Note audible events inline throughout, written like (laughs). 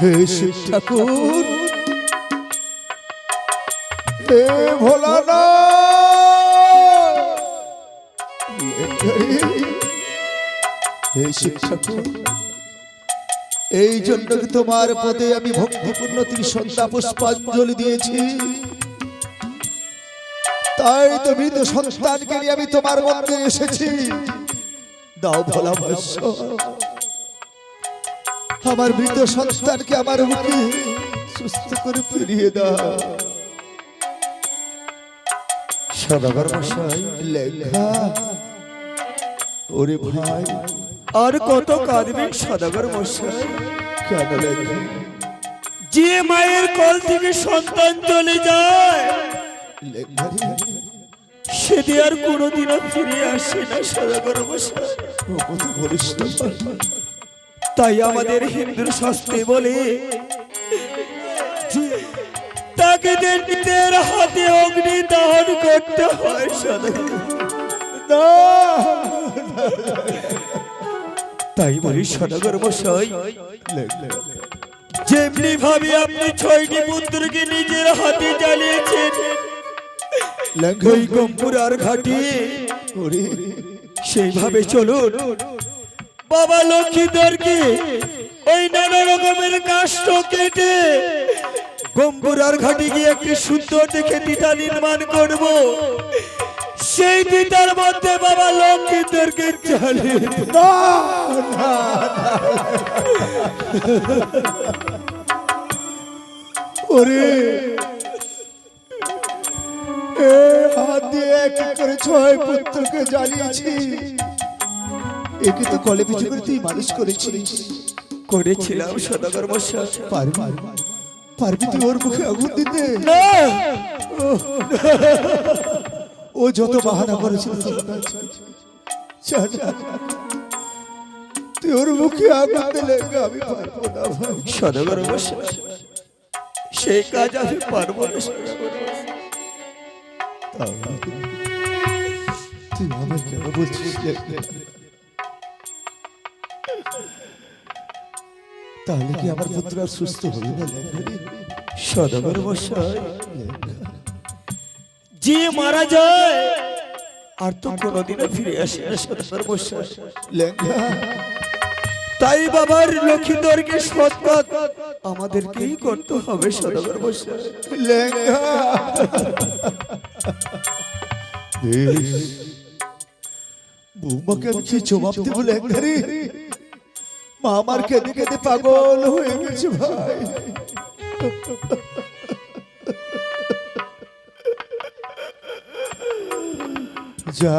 হে শিব ঠাকুর হে ভোলানা হে শিব ঠাকুর এই জন্য তোমার পদে আমি ভক্তিপূর্ণ ত্রিসন্ধ্যা পুষ্পাঞ্জলি দিয়েছি? তাই তো মৃত সন্তানকে আমি তোমার মন্দিরে এসেছি। দাও ভোলা বৎস আমার মৃত সন্তানকে আমার মুখে সুস্থ করে ফিরিয়ে দাও। সদাগর মশাই আর কত মশাই? যে মায়ের কল থেকে সন্তান চলে যায় আর কোনোদিনও ফিরে আসে না সদাগর মশাই। বলিস না। তাই আমাদের হিন্দুর শাস্ত্রে বলে তাকে দেবীদের হাতে অগ্নি দাহন করতে হয় তাই বলি সদাগর মশাই, যেমনি ভাবে আপনি ছয়টি পুত্রকে নিজের হাতে জ্বালিয়েছেন ওই গম্পুরার ঘাটে সেইভাবে চলুন। বাবা লক্ষ্মীদেরকে ওই নানা রকমের কাষ্ট কেটে গম্পুরার ঘাটে গিয়ে একটি সুন্দর দেখে দিতা নির্মাণ করব? সেই দিতার মধ্যে বাবা লক্ষ্মীদেরকে না ওরে, এ হাত দিয়ে এক করে ছয় পুত্রকে জ্বালিয়েছি। একে তো কলে পিছু করে তুই মানুষ করেছিস। করেছিলাম সদাগর মশাই। পারবি পারবি তুই ওর মুখে আগুন দিতে? ও যত বাহানা করেছিল। তুই। ওর মুখে আগুন দিলে আমি পারব না সদাগর মশাই সেই কাজ আমি পারব না। তুই আমায় কেন বলছিস? তাহলে কি আমার পুত্র আর সুস্থ হবে না? সদাগর লেখা। যে মারা যায়, আর তো কোনোদিনও ফিরে আসে না সদাগর মশাই লেখা তাই বাবার লক্ষ্মীদরকে সৎপথ আমাদেরকেই করতে হবে সদাগর মশাই লেখা বৌমাকে আমি কি জবাব দেবো লেখা রে? মা আমার কেঁদে কেঁদে পাগল হয়ে গেছে ভাই। যা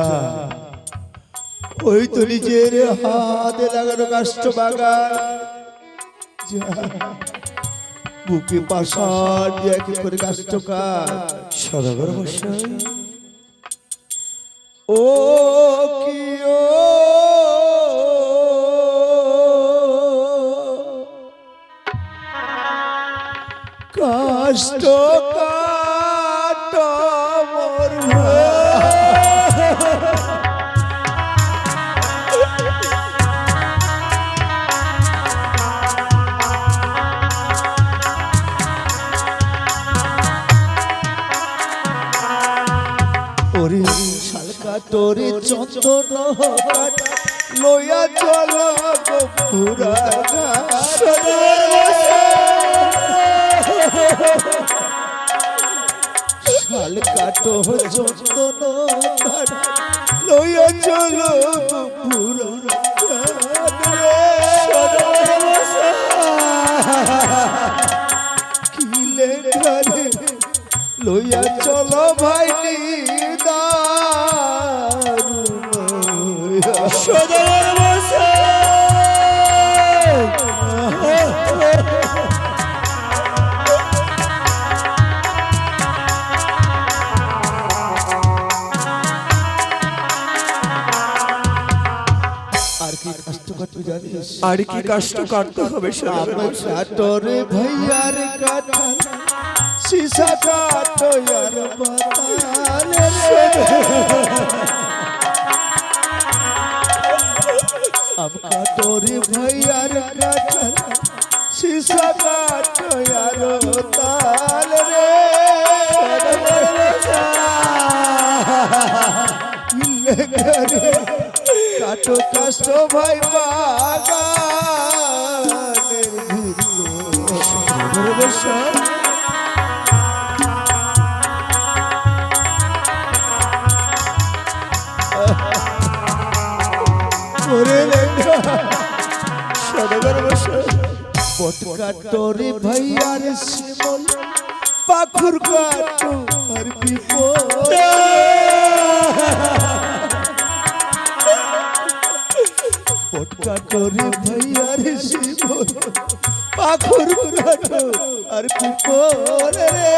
ওই তো নিজের হাতে লাগানো কাষ্ট বাগান। যা বুকে পাশার দিয়ে করে কাষ্ট কাজ। সদাগর মশাই। হাট লইয়া চল পুরা তো চন্দন হাট লইয়া চল পুরা কিলে লইয়া চলো ভাই নিদারুণ। মশাই আর কি কষ্ট করতে আর কাটতে হবে ভাইয়ার কাটাল সিসা কাটো বাতালে আম কাটরে ভাইয়ার কাটাল শিশা কাটো আরও তাল রে। কাটো কষ্ট ভাই বাগানের ভিতর। তোরে ভাইয়ার আর বিপদ পটকা তোরে ভাইয়ার শিমল পাখুর কাটু আর বিপদ রে।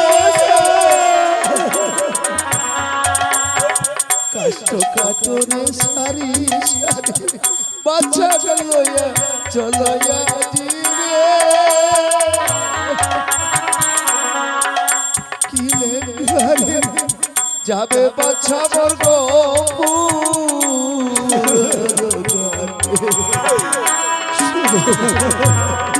রে কষ্ট কাটো রে সারি সারি বাচ্চা লইয়া চলো আজি রে কিলে ঘরে যাবে বাচ্চা বর্গ পুরার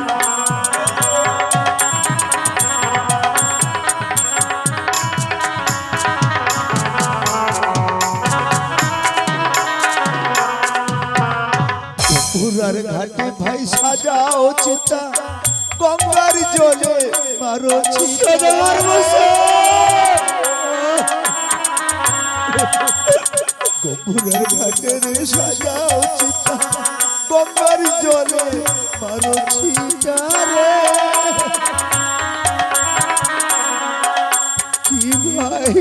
ঘাটে ভাই সাজাও চিতা, গঙ্গার জলে মারো চিতা গোপুরের ঘাটে রে সাজাও চিতা, গঙ্গার জলে মারো চিতা রে কি ভাই,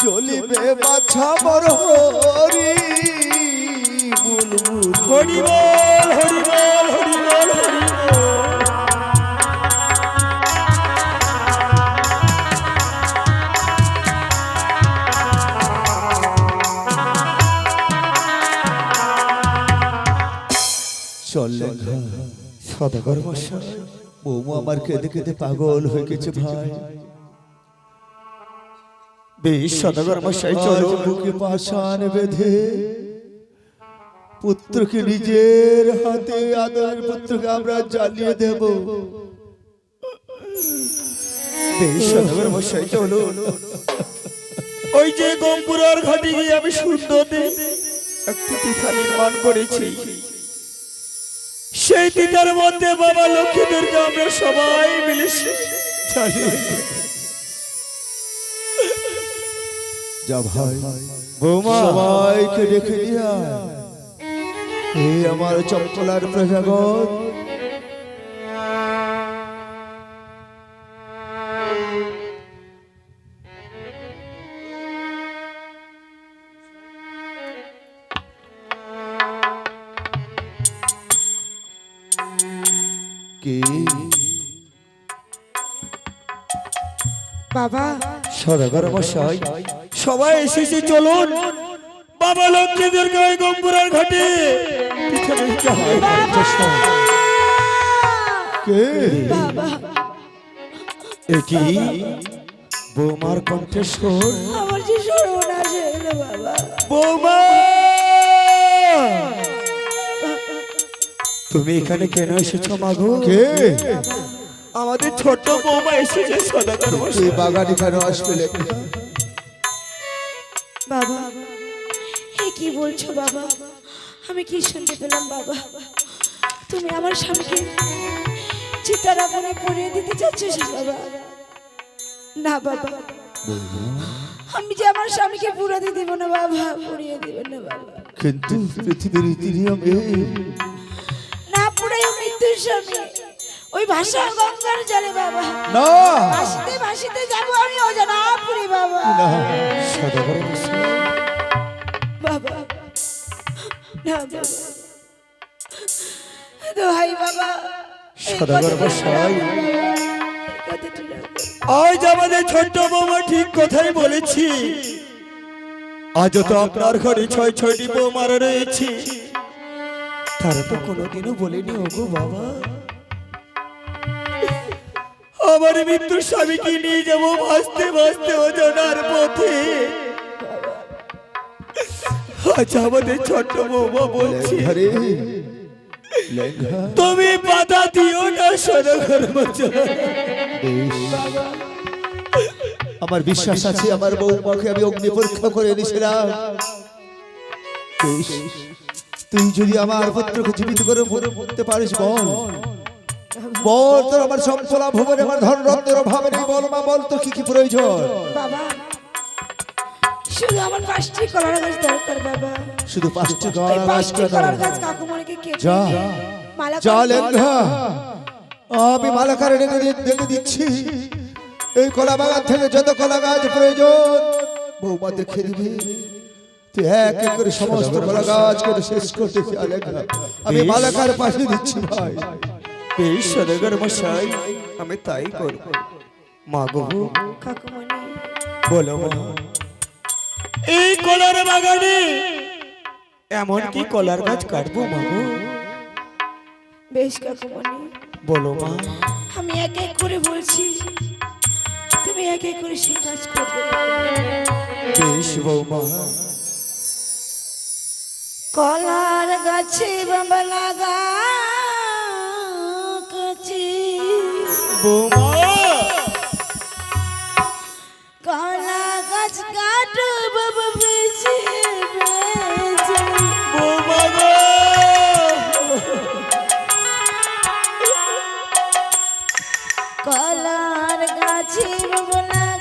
জ্বলিবে বাছা হরি বুলবুল হরি বল হরি বল হরি বল হরি বল সদাগর মশাই। বৌমা আমার কেঁদে কেঁদে পাগল হয়ে গেছে ভাই। বেশ সদাগর মশাই চলো চলো। বুকে পাশান বেঁধে পুত্রকে নিজের হাতে আদরের পুত্রকে আমরা জ্বালিয়ে দেব ওই যে গম্পুরার ঘাটে গিয়ে আমি সুন্দর একটি তীর্থা নির্মাণ করেছি সেই তীর্থার মধ্যে বাবা লক্ষ্মীদেরকে আমরা সবাই মিলে। যা ভাই সবাইকে ডেকে নিয়ে। এই আমার চপ্পলার প্রজাগণ। কে? বাবা। সদাগর মশাই সবাই এসেছে চলুন। বাবা লক্ষ্মীদেরকে ওই গম্পুরার ঘাটে। এটি তুমি এখানে কেন এসেছ মাগো কে আমাদের ছোট বৌমা এসেছে সদাগর বাগান এখানে আসবে বাবা কি বলছো বাবা আমি কি শুনতে পেলাম বাবা? তুমি আমার স্বামীকে চিতার আগুনে পড়িয়ে দিতে চাচ্ছ বাবা? না বাবা। আমি যে আমার স্বামীকে পুরাতে দিব না বাবা পুড়িয়ে দিব না বাবা। কিন্তু পৃথিবীর রীতি নিয়ম এই না পুড়াই মৃত্যুর স্বামী। ওই ভাষা গঙ্গার জলে বাবা। না। ভাসিতে ভাসিতে যাব আমি অজানা পুরি বাবা। না। সদাগর বাবা বাবা। দোহাই বাবা। আজ আমাদের ছোট্ট বৌমা ঠিক কথাই বলেছি। আজও তো আপনার ঘরে ছয় ছয়টি বৌমারা রয়েছে। তারা তো কোনোদিনও বলেনি ওগো বাবা। আমার মৃত্যুর স্বামীকে নিয়ে যাব ভাসতে ভাসতে ওজনার পথে। আজ আমাদের ছোট্ট বৌমা বলছে লেঙ্ঘা রে তুমি বাধা দিও না সদাগর আমার বিশ্বাস আছে আমার বৌমাকে আমি অগ্নি পরীক্ষা করে এনেছিলাম। তুই যদি আমার পুত্রকে জীবিত করে করতে পারিস বল। বল তোর আমার সম্পলা ভবনে আমার ধন রত্নের অভাবে বল মা বল তো কি কি প্রয়োজন? শুধু আমার পাঁচটি কলার গাছ দরকার বাবা। শুধু পাঁচটি এই গড়া গাছ? কলার গাছ কাকুমণিকে কেটে যা। মালা যা। করে আমি মালাকারে দিয়ে- দিচ্ছি। এই কলা বাগান থেকে যত কলা গাছ প্রয়োজন বৌমা দেখে দিবি। তুই এক এক করে সমস্ত কলা গাছ করে শেষ করতে আমি মালাকার পাশে দিচ্ছি ভাই। বেশ সদাগর মশাই আমি তাই করব। মা গো। কাকুমণি বলো মা এই কলার বাগানে। এমন কি কলার গাছ কাটবো মা গো বেশ কাকুমণি বলো মা। আমি এক এক করে বলছি তুমি এক এক করে সেই কাজ করবে বেশ বৌমা। কলার গাছে বাবা লাগা কাছে বৌমা। কলা গাছ কাটো গাছে বাবা লাগা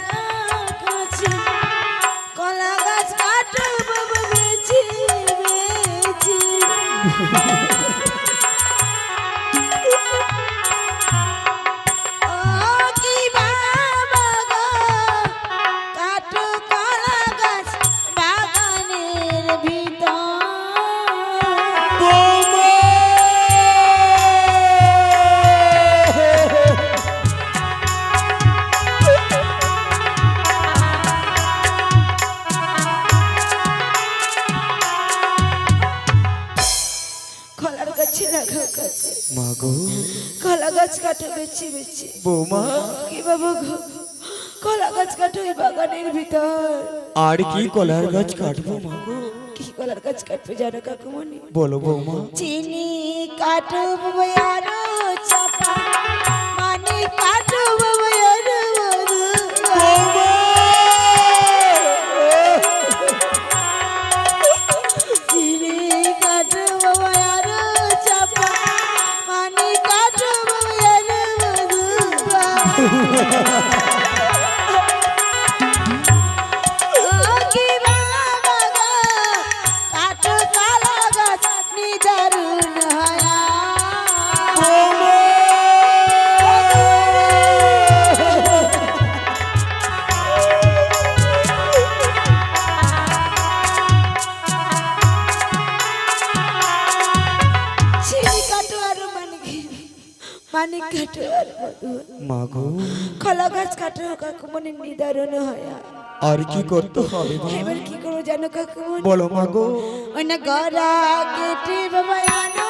বেছে বেছে বৌমা। কি বাবা গো? কলা গাছ কাটো বাগানের ভিতর। আর কি কলার গাছ কাটবো মা গো? কি কলার গাছ কাটবে জানো কাকুমনি বলো বৌমা। চিনি কাটবো আরও চাপা। মানিক কাটো মাগো। কলা গাছ কাটো কাকুমনি নিদারণ হয়। আর কি করতে হবে? এবার কি করব জানো কাকুমনি বলো মাগো। ওই না গড়া কেটে বাবা আনো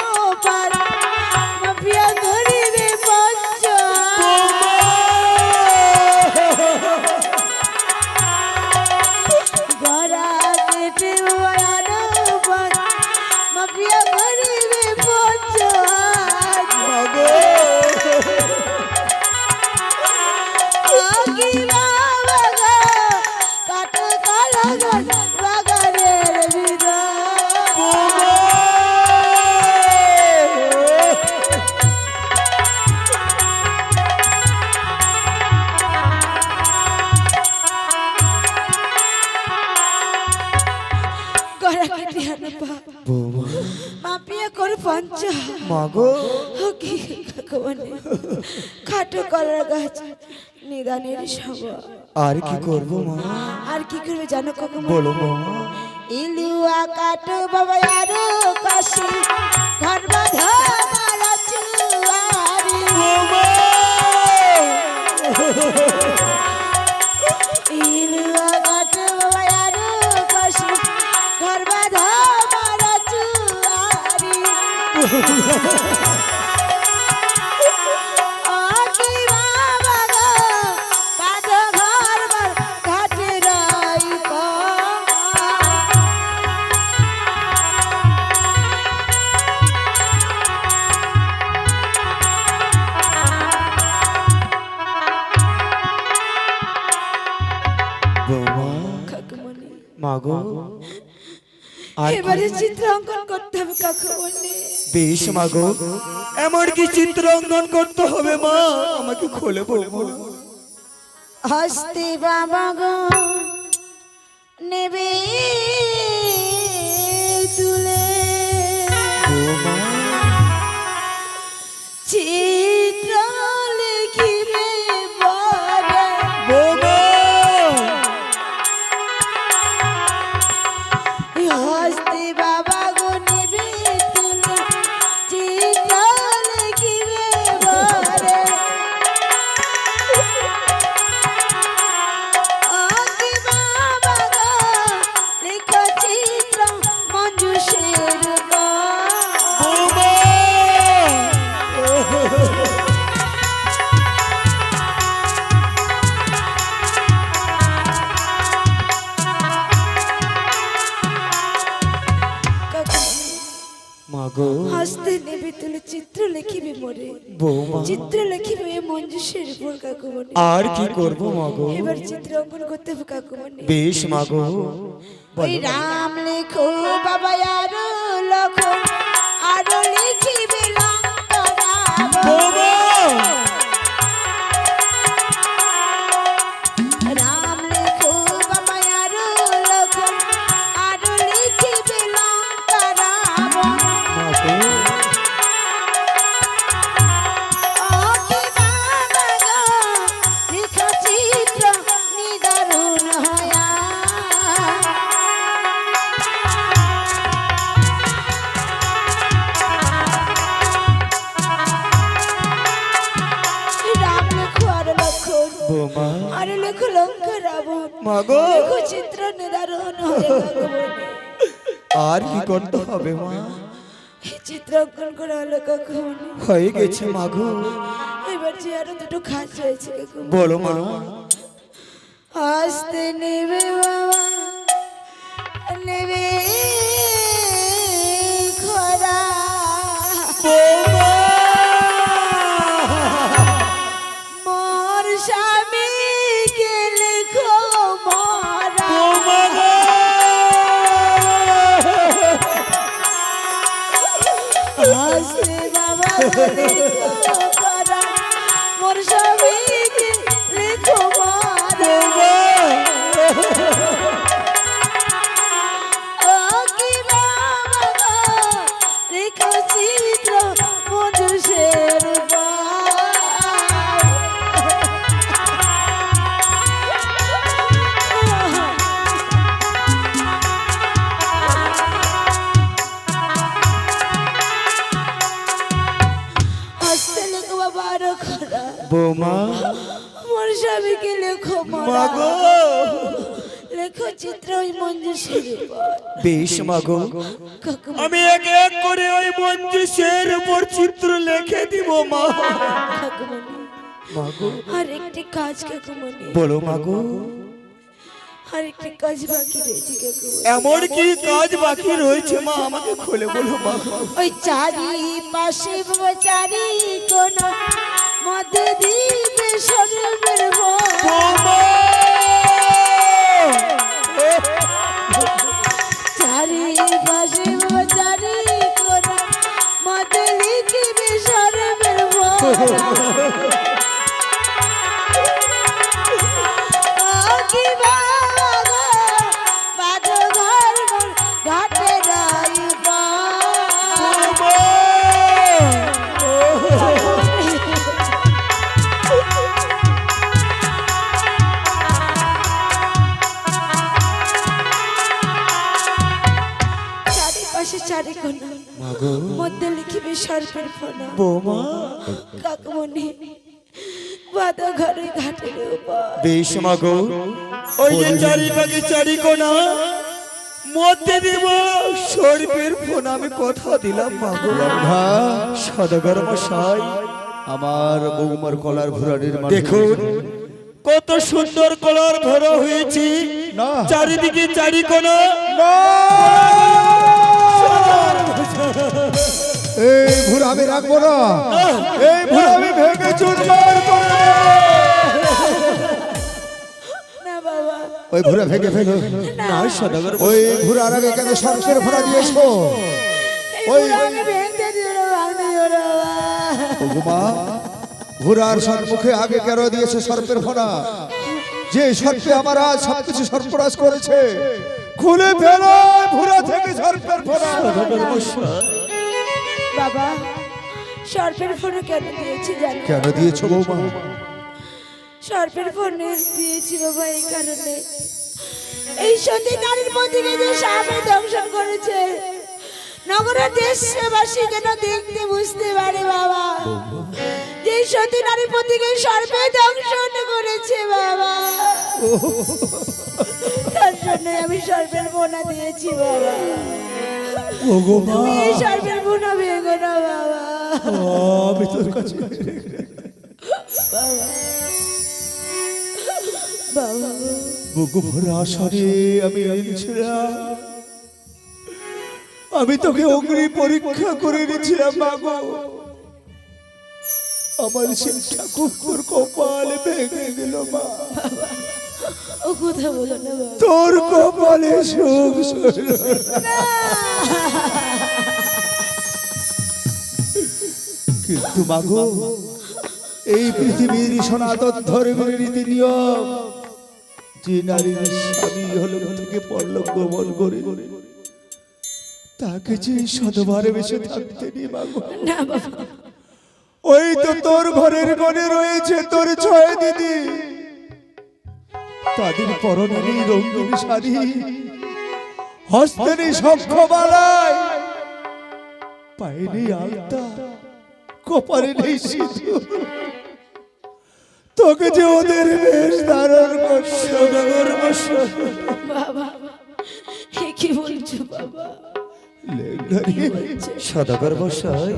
মাপিয়া করে পঞ্চ মা গো ও কি ভগবানে খাটো কলার গাছ নিদানের সভা আর কি করব মা? আর কি করবে জানো কখন বলো বৌমা ইলুয়া কাটো বাবা আরও কাশি ঘর বাঁধা চুয়ারি বৌমা ইলুয়া (laughs) বেশ মাগো। এমন কি চিত্র অঙ্কন করতে হবে মা। আমাকে খোলে বলব হস্তি বাবা গো নেবে। হাসতে নেবে তুলে চিত্র লিখিবে মরে। বৌমা। চিত্র লিখিবে মঞ্জুষের উপর কাকুমণি আর কি করব মাগো? এবার চিত্র অঙ্কন করতে হবে কাকুমণি বেশ মাগো। ওই রাম লেখো বাবা আর লখো আর লিখিবে লঙ্কা রাম। বৌমা! আর কি করতে হবে মা? চিত্রাঙ্কন চিত্র করা হলো কখন? হয়ে গেছে মাগো এবার যে আরও দুটো খাস রয়েছে বলো মা। আসতে নেবে বাবা নেবে। বৌমা মোর স্বামীকে লেখো মাগো লেখো চিত্র ওই মঞ্জুসের বেশ মাগো আমি এক এক করে ওই মঞ্জুষের উপর চিত্র লিখে দিব মা। মাগো আর একটি কাজ কাকুমণি বলো মাগো আর একটি কাজ বাকি রয়েছে এমন কি কাজ বাকি রয়েছে মা? আমাকে খুলে বলো মা। ওই চারি পাশে চারি কোন। মধ্যে দিবে সর্বের চারি পাশে চারি কোন মধ্যে লিখিবে সর্বের সর্পের ফোনা বৌমা। কাকমণি বাদা ঘরে ঘাটের উপর। বেশ মাগো ওই যে চারি পাখি চারি কোনা মধ্যে দিব শরীফের ফোন। আমি কথা দিলাম মাগো। সদাগর মশাই। আমার বৌমার কলার ভুরা দেখুন কত সুন্দর কলার ভরা হয়েছে। না। চারিদিকে চারি কোনা এই ভুরা আমি রাখব না। এই ভুরা আমি ভেঙে চুরমার করে। দেব। না বাবা। ওই ভুরা ভেঙে ফেলো না সদাগর ওই ভুরার আগে কেন সরষের ভরা দিয়েছ। ওই-। ওগুমা ভুরার সম্মুখে আগে কেন দিয়েছে সর্পের ফোনা যে সর্পে আমার আজ সবকিছু সর্পরাজ করেছে খুলে ফেলো ভুরা থেকে সর্পের ফোনা বাবা সর্পের ফোনে কেন দিয়েছি জানো? কেন দিয়েছ বৌমা? সর্পের ফোনে দিয়েছি বাবা এই কারণে। এই সতী নারীর মধ্যে যে সাপে দংশন করেছে। নগরের দেশবাসী যেন দেখতে বুঝতে পারে বাবা। যে সতী নারীর প্রতিকে সর্পে দংশন করেছে বাবা। তার জন্য আমি সর্পের বোনা দিয়েছি বাবা। বাবা আমি তোর কাছে ভরা আমি আমি তোকে অগ্নি পরীক্ষা করে নিয়েছিলাম আমার সেই ঠাকুর কপাল ভেঙে গেল, মা। ও কথা বলো না তোর কপালে সুখ কিন্তু মাগো এই পৃথিবীর সনাতন ধর্মের রীতি নিয়ম যে নারীর স্বামী হলো থেকে পরলোক গমন করে তাকে যে সদভারে বেশি থাকতে নি মাগো না বাবা। ওই তো তোর ঘরের গনে রয়েছে তোর ছয় দিদি। তাদের পরনে নেই রঙিন শাড়ি। হস্তে নেই শঙ্খমালায় পায়ে নেই আলতা কপালে নেই সিঁদুর। তোকে যে ওদের বেশ ধারণ করছে বাবা কি বলছো বাবা? সদাগর মশাই।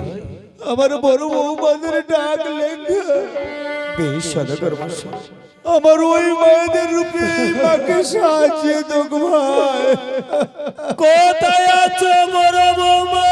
আমার বড় বৌমাদের ডাক লেঙ্গা। আমার ওই মায়েদের রূপে মাকে সাহায্য দোক ভাই। কোথায় আছো বড় বৌমা?